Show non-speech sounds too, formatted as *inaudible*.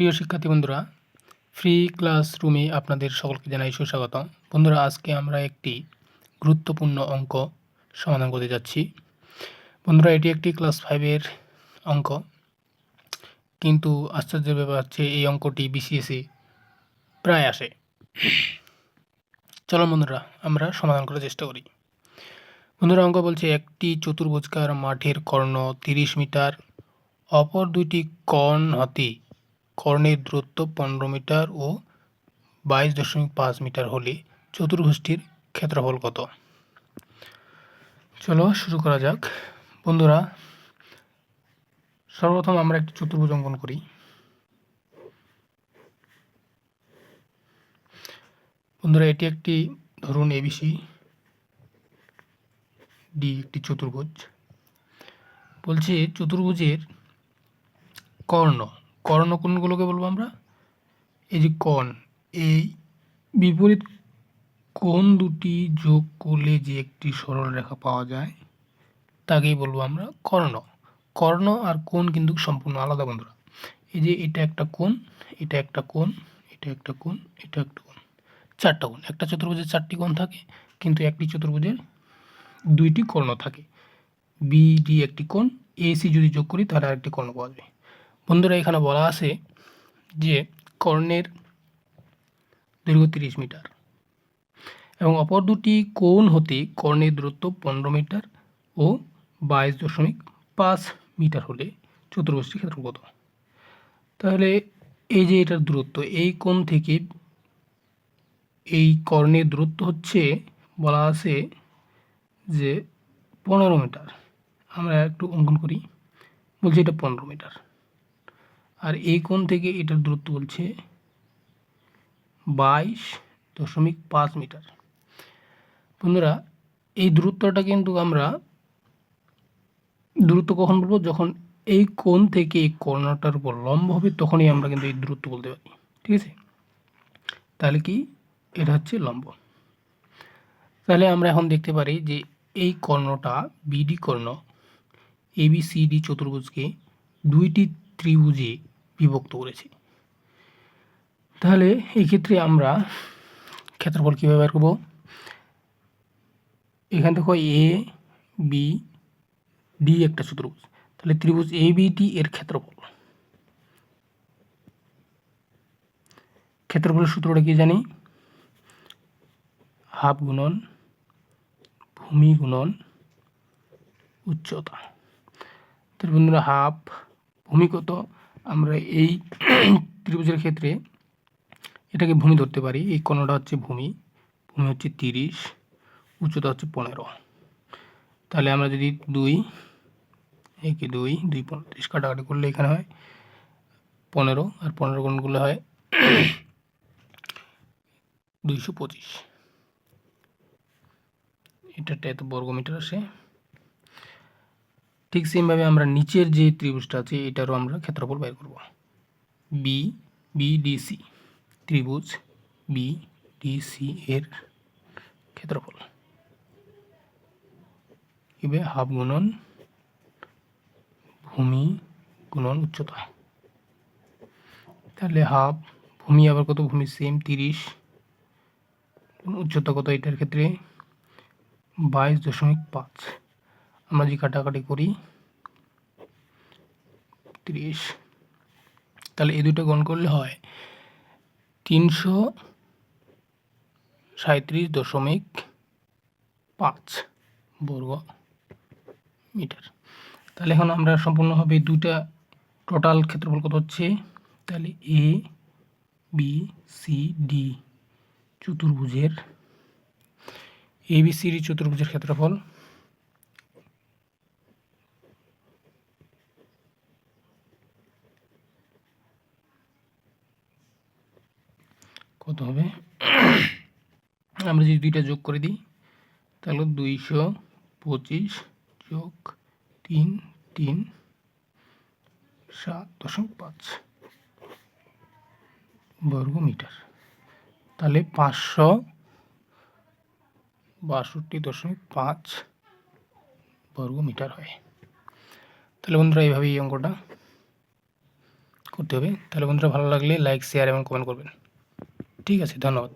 প্রিয় শিক্ষার্থী বন্ধুরা ফ্রি ক্লাসরুমে আপনাদের সকলকে জানাই সুস্বাগত বন্ধুরা, আজকে আমরা একটি গুরুত্বপূর্ণ অঙ্ক সমাধান করতে যাচ্ছি। বন্ধুরা, এটি একটি ক্লাস ফাইভের অঙ্ক। কিন্তু আশ্চর্যের ব্যাপার হচ্ছে, এই অঙ্কটি বিসিএসে প্রায় আসে। চলো বন্ধুরা, আমরা সমাধান করার চেষ্টা করি। বন্ধুরা, অঙ্ক বলছে, একটি চতুর্ভুজকার মাঠের কর্ণ তিরিশ মিটার, অপর দুইটি কর্ণ হতে কর্ণের দূরত্ব পনেরো মিটার ও বাইশ দশমিক পাঁচ মিটার হলে চতুর্ভুজটির ক্ষেত্রফল কত? চলো শুরু করা যাক। বন্ধুরা, সর্বপ্রথম আমরা একটি চতুর্ভুজ অঙ্কন করি। বন্ধুরা, এটি একটি ধরুন এবিসি ডি একটি চতুর্ভুজ। বলছে, চতুর্ভুজের কর্ণ কর্ণ কোনগুলোকে বলব আমরা? এই যে কর্ণ এই বিপরীত কোণ দুটি যোগ করলে যে একটি সরল রেখা পাওয়া যায়, তাকেই বলব আমরা কর্ণ। কর্ণ আর কোণ কিন্তু সম্পূর্ণ আলাদা বন্ধুরা। এই যে এটা একটা কোণ, এটা একটা কোণ, এটা একটা কোণ, এটা একটা কোণ। চারটা কোণ, একটা চতুর্ভুজের চারটি কোণ থাকে, কিন্তু একটি চতুর্ভুজের দুইটি কর্ণ থাকে। বিডি একটি কোণ এসি যদি যোগ করি তাহলে আরেকটি কর্ণ পাওয়া যাবে বন্ধুরা, এখানে বলা আছে যে কর্ণের দৈর্ঘ্য তিরিশ মিটার এবং অপর দুটি কোণ হতে কর্ণের দূরত্ব পনেরো মিটার ও বাইশ দশমিক পাঁচ মিটার হলে চতুর্ভুজটি ক্ষেত্র কত? তাহলে এই যে এটার দূরত্ব, এই কোণ থেকে এই কর্ণের দূরত্ব হচ্ছে বলা আছে যে পনেরো মিটার। আমরা একটু অঙ্কন করি। বলছি এটা পনেরো মিটার। আর এই কোণ থেকে এটার দূরত্ব বলছে বাইশ দশমিক পাঁচ মিটার। বন্ধুরা, এই দূরত্বটা কিন্তু আমরা দূরত্ব কখন বলব? যখন এই কোণ থেকে এই কর্ণটার উপর লম্ব হবে, তখনই আমরা কিন্তু এই দূরত্ব বলতে পারি। ঠিক আছে? তাহলে কি? এটা হচ্ছে লম্ব। তাহলে আমরা এখন দেখতে পারি যে এই কর্ণটা বিডি কর্ণ এবিসিডি চতুর্ভুজকে দুইটি ত্রিভুজে বিভক্ত করেছি। তাহলে এই ক্ষেত্রে আমরা ক্ষেত্রফল কীভাবে বের করব? এখান থেকে এ বি ডি একটা চতুর্ভুজ। তাহলে ত্রিভুজ এ বি ডি এর ক্ষেত্রফল। ক্ষেত্রফলের সূত্রটা কি জানি? হাফ গুণন ভূমি গুণন উচ্চতা। তাহলে বন্ধুরা, হাফ ভূমি কত? আমরা এই *clears throat* ত্রিভুজের ক্ষেত্রে এটাকে ভূমি ধরতে পারি। এই কোণটা হচ্ছে ভূমি ভূমি হচ্ছে তিরিশ, উচ্চতা হচ্ছে পনেরো। তাহলে আমরা যদি দুই, একে দুই দুই পঁয়ত্রিশ কাটাকাটি করলে এখানে হয় পনেরো, আর পনেরো গুণগুলো হয় *clears throat* দুইশো পঁচিশ। এটাটা এত বর্গমিটার আসে। ঠিক সেমভাবে আমরা নিচের যে ত্রিভুজটা আছে, এটারও আমরা ক্ষেত্রফল বের করব। বি বিডিসি ত্রিভুজ বি ডিসি এর ক্ষেত্রফল। এবার হাফ গুণন ভূমি গুণন উচ্চতা। তাহলে হাফ ভূমি আবার কত? ভূমি সেম তিরিশ। উচ্চতা কত এটার ক্ষেত্রে? বাইশ দশমিক পাঁচ। আমরা যে কাটাকাটি করি, তিরিশ, তাহলে এই দুটো গণ করলে হয় তিনশো সাঁত্রিশ দশমিক পাঁচ বর্গ মিটার। তাহলে এখন আমরা সম্পূর্ণভাবে দুটা টোটাল ক্ষেত্রফল কত হচ্ছে? তাহলে এ বি সি ডি চতুর্ভুজের এ বি সি ডি চতুর্ভুজের ক্ষেত্রফল কত হবে? আমরা যদি দুইটা যোগ করে দিই, তাহলে দুইশো পঁচিশ যোগ তিন তিন, সাত দশমিক পাঁচ বর্গ মিটার তাহলে পাঁচশো বাষট্টি দশমিক পাঁচ বর্গ মিটার হয়। তাহলে বন্ধুরা এইভাবে এই অঙ্কটা করতে হবে। তাহলে বন্ধুরা, ভালো লাগলে লাইক, শেয়ার এবং কমেন্ট করবেন। ঠিক আছে ধন্যবাদ।